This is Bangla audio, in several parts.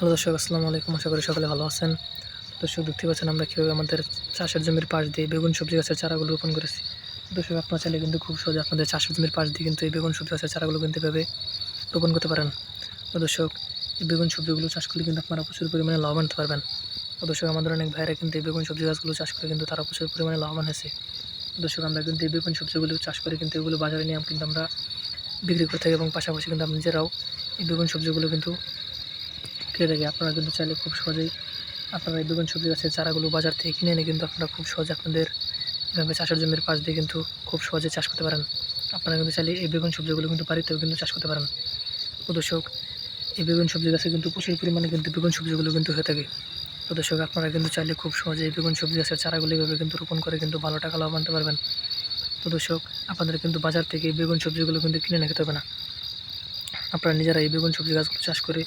হ্যালো দর্শক, আসসালামু আলাইকুম। আশা করি সকলে ভালো আছেন। দর্শক, দেখতে পাচ্ছেন আমরা কীভাবে আমাদের চাষের জমির পাশ দিয়ে বেগুন, সবজি গাছের চারাগুলো রোপণ করেছি। দর্শক, আপনারা চাইলে কিন্তু খুব সহজে আপনাদের চাষের জমির পাশ দিয়ে কিন্তু এই বেগুন, সবজি গাছের চারাগুলো কিন্তু এভাবে রোপণ করতে পারেন। দর্শক, এই বেগুন, সবজিগুলো চাষ করলে কিন্তু আপনারা প্রচুর পরিমাণে লাভবান হতে পারবেন। দর্শক, আমাদের অনেক ভাইরা কিন্তু এই বেগুন, সবজি গাছগুলো চাষ করে কিন্তু তারা প্রচুর পরিমাণে লাভবান হয়েছে। দর্শক, আমরা কিন্তু এই বেগুন, সবজিগুলো চাষ করে কিন্তু এগুলো বাজারে নিয়ে কিন্তু আমরা বিক্রি করে থাকি এবং পাশাপাশি কিন্তু আমরা নিজেরাও এই বেগুন, সবজিগুলো কিন্তু খেয়ে থাকি আপনারা কিন্তু চাইলে খুব সহজেই আপনারা এই বেগুন সবজি গাছের চারাগুলো বাজার থেকে কিনে এনে কিন্তু আপনারা খুব সহজে আপনাদের এভাবে চাষের জমির পাশ দিয়ে কিন্তু খুব সহজে চাষ করতে পারেন। আপনারা কিন্তু চাইলে এই বেগুন সবজিগুলো কিন্তু বাড়িতেও কিন্তু চাষ করতে পারেন। দর্শক, এই বেগুন সবজি গাছে কিন্তু প্রচুর পরিমাণে কিন্তু বেগুন সবজিগুলো কিন্তু হয়ে থাকে। তো দর্শক, আপনারা কিন্তু চাইলে খুব সহজে এই বেগুন সবজি গাছের চারাগুলো এভাবে কিন্তু রোপণ করে কিন্তু ভালো টাকা লাভ আনতে পারবেন। তো দর্শক, আপনাদের কিন্তু বাজার থেকে এই বেগুন সবজিগুলো কিন্তু কিনে নিতে হবে না। আপনারা নিজেরা এই বেগুন সবজি গাছগুলো চাষ করে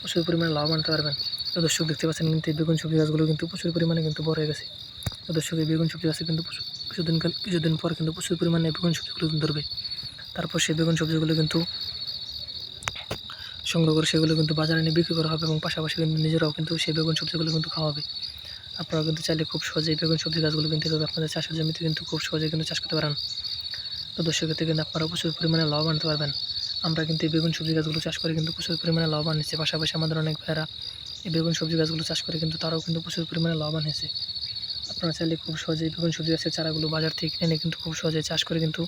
প্রচুর পরিমাণে লাভ আনতে পারবেন। তো দর্শক দেখতে পাচ্ছেন কিন্তু এই বেগুন সবজি গাছগুলো কিন্তু প্রচুর পরিমাণে কিন্তু বড় হয়ে গেছে। তো দর্শক, এই বেগুন সবজি গাছে কিন্তু কিছুদিন কিছুদিন পর কিন্তু প্রচুর পরিমাণে বেগুন সবজিগুলো ধরবে। তারপর সেই বেগুন সবজিগুলো কিন্তু সংগ্রহ করে সেগুলো কিন্তু বাজারে নিয়ে বিক্রি করা হবে এবং পাশাপাশি কিন্তু নিজেরাও কিন্তু সেই বেগুন সবজিগুলো কিন্তু খাওয়া হবে। আপনারা কিন্তু চাইলে খুব সহজে এই বেগুন সবজি গাছগুলো কিন্তু এভাবে আপনাদের চাষের জমিতে কিন্তু খুব সহজে কিন্তু চাষ করতে পারেন। তো দর্শক, এতে কিন্তু আপনারা প্রচুর পরিমাণে লাভ আনতে পারবেন। আমরা কিন্তু এই বেগুন সবজি গাছগুলো চাষ করে কিন্তু প্রচুর পরিমাণে লাভবান হয়েছে। পাশাপাশি আমাদের অনেক ভাইয়েরা এই বেগুন সবজি গাছগুলো চাষ করে কিন্তু তারাও কিন্তু প্রচুর পরিমাণে লাভবান হয়েছে। আপনারা চাইলে খুব সহজে এই বেগুন সবজি গাছের চারাগুলো বাজার থেকে কিনে কিন্তু খুব সহজে চাষ করে কিন্তু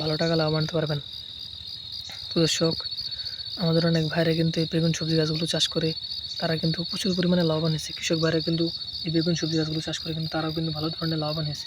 ভালো টাকা লাভ আনতে পারবেন। তো দর্শক, আমাদের অনেক ভাইরা কিন্তু এই বেগুন সবজি গাছগুলো চাষ করে তারা কিন্তু প্রচুর পরিমাণে লাভবান হয়েছে। কৃষক ভাইরা কিন্তু এই বেগুন সবজি গাছগুলো চাষ করে কিন্তু তারাও কিন্তু ভালো ধরনের লাভবান হয়েছে।